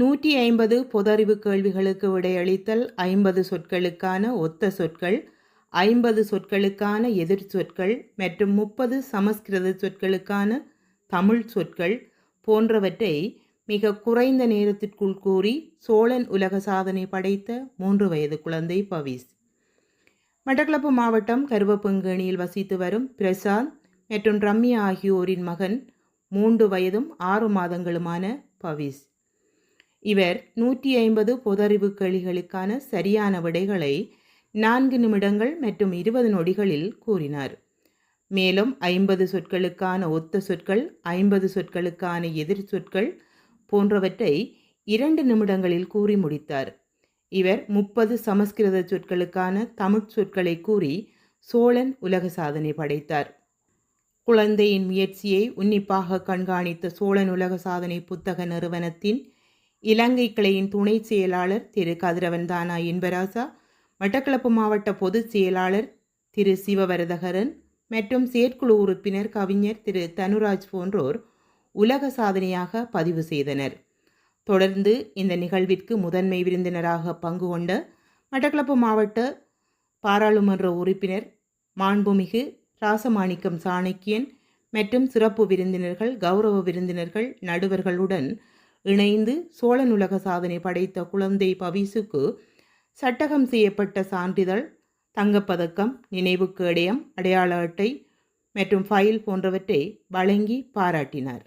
நூற்றி ஐம்பது பொதறிவு கேள்விகளுக்கு விடையளித்தல் ஐம்பது சொற்களுக்கான ஒத்த சொற்கள் ஐம்பது சொற்களுக்கான எதிர் சொற்கள் மற்றும் முப்பது சமஸ்கிருத சொற்களுக்கான தமிழ் சொற்கள் போன்றவற்றை மிக குறைந்த நேரத்திற்குள் கூறி சோழன் உலக சாதனை படைத்த மூன்று வயது குழந்தை பவிஸ். மட்டக்களப்பு மாவட்டம் கருவப்பங்கேணியில் வசித்து வரும் பிரசாந்த் மற்றும் ரம்யா ஆகியோரின் மகன் மூன்று வயதும் ஆறு மாதங்களுமான பவிஸ். இவர் நூற்றி ஐம்பது பொதறிவு கேள்விகளுக்கான சரியான விடைகளை நான்கு நிமிடங்கள் மற்றும் இருபது நொடிகளில் கூறினார். மேலும் ஐம்பது சொற்களுக்கான ஒத்த சொற்கள் ஐம்பது சொற்களுக்கான எதிர் சொற்கள் போன்றவற்றை இரண்டு நிமிடங்களில் கூறி முடித்தார். இவர் முப்பது சமஸ்கிருத சொற்களுக்கான தமிழ் சொற்களை கூறி சோழன் உலக சாதனை படைத்தார். குழந்தையின் முயற்சியை உன்னிப்பாக கண்காணித்த சோழன் உலக சாதனை புத்தக நிறுவனத்தின் இலங்கை கிளையின் துணை செயலாளர் திரு கதிரவன் தானா இன்பராசா மட்டக்களப்பு மாவட்ட பொதுச் செயலாளர் திரு சிவவரதகரன் மற்றும் செயற்குழு உறுப்பினர் கவிஞர் திரு தனுராஜ் போன்றோர் உலக சாதனையாக பதிவு செய்தனர். தொடர்ந்து இந்த நிகழ்விற்கு முதன்மை விருந்தினராக பங்கு கொண்ட மட்டக்களப்பு மாவட்ட பாராளுமன்ற உறுப்பினர் மாண்புமிகு ராசமாணிக்கம் சாணக்கியன் மற்றும் சிறப்பு விருந்தினர்கள் கௌரவ விருந்தினர்கள் நடுவர்களுடன் இணைந்து சோழன் உலக சாதனை படைத்த குழந்தை பவிசுக்கு சட்டகம் செய்யப்பட்ட சான்றிதழ் தங்கப்பதக்கம் நினைவுக்கு இடையம் அடையாள அட்டை மற்றும் ஃபைல் போன்றவற்றை வழங்கி பாராட்டினார்.